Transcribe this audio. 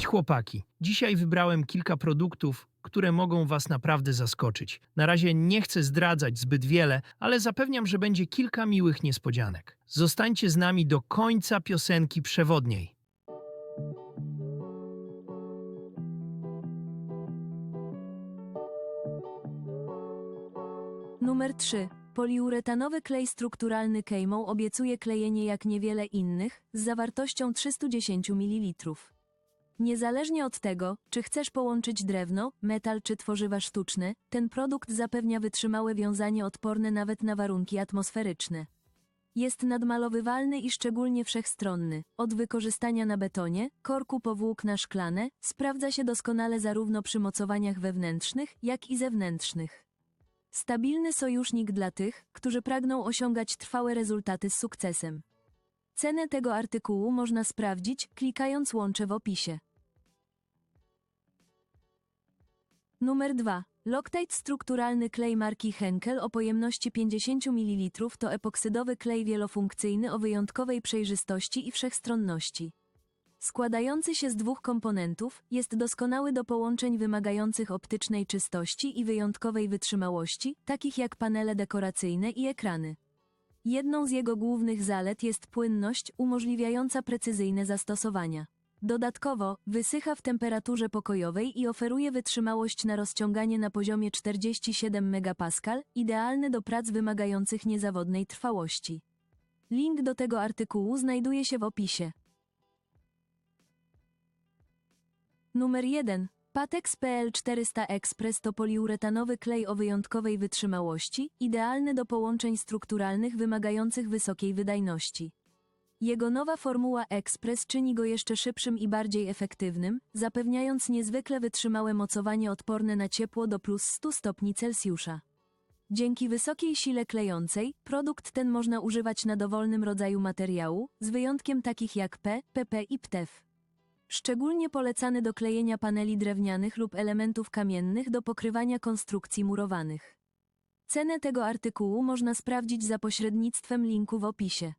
Cześć chłopaki. Dzisiaj wybrałem kilka produktów, które mogą Was naprawdę zaskoczyć. Na razie nie chcę zdradzać zbyt wiele, ale zapewniam, że będzie kilka miłych niespodzianek. Zostańcie z nami do końca piosenki przewodniej. Numer 3. Poliuretanowy klej strukturalny Kejmą obiecuje klejenie jak niewiele innych, z zawartością 310 ml. Niezależnie od tego, czy chcesz połączyć drewno, metal czy tworzywa sztuczne, ten produkt zapewnia wytrzymałe wiązanie odporne nawet na warunki atmosferyczne. Jest nadmalowywalny i szczególnie wszechstronny. Od wykorzystania na betonie, korku po włókna szklane, sprawdza się doskonale zarówno przy mocowaniach wewnętrznych, jak i zewnętrznych. Stabilny sojusznik dla tych, którzy pragną osiągać trwałe rezultaty z sukcesem. Cenę tego artykułu można sprawdzić, klikając łącze w opisie. Numer 2. Loctite strukturalny klej marki Henkel o pojemności 50 ml to epoksydowy klej wielofunkcyjny o wyjątkowej przejrzystości i wszechstronności. Składający się z dwóch komponentów, jest doskonały do połączeń wymagających optycznej czystości i wyjątkowej wytrzymałości, takich jak panele dekoracyjne i ekrany. Jedną z jego głównych zalet jest płynność umożliwiająca precyzyjne zastosowania. Dodatkowo, wysycha w temperaturze pokojowej i oferuje wytrzymałość na rozciąganie na poziomie 47 MPa, idealny do prac wymagających niezawodnej trwałości. Link do tego artykułu znajduje się w opisie. Numer 1. Patex PL400 Express to poliuretanowy klej o wyjątkowej wytrzymałości, idealny do połączeń strukturalnych wymagających wysokiej wydajności. Jego nowa formuła Express czyni go jeszcze szybszym i bardziej efektywnym, zapewniając niezwykle wytrzymałe mocowanie odporne na ciepło do plus 100 stopni Celsjusza. Dzięki wysokiej sile klejącej, produkt ten można używać na dowolnym rodzaju materiału, z wyjątkiem takich jak P, PP i PTEF. Szczególnie polecany do klejenia paneli drewnianych lub elementów kamiennych do pokrywania konstrukcji murowanych. Cenę tego artykułu można sprawdzić za pośrednictwem linku w opisie.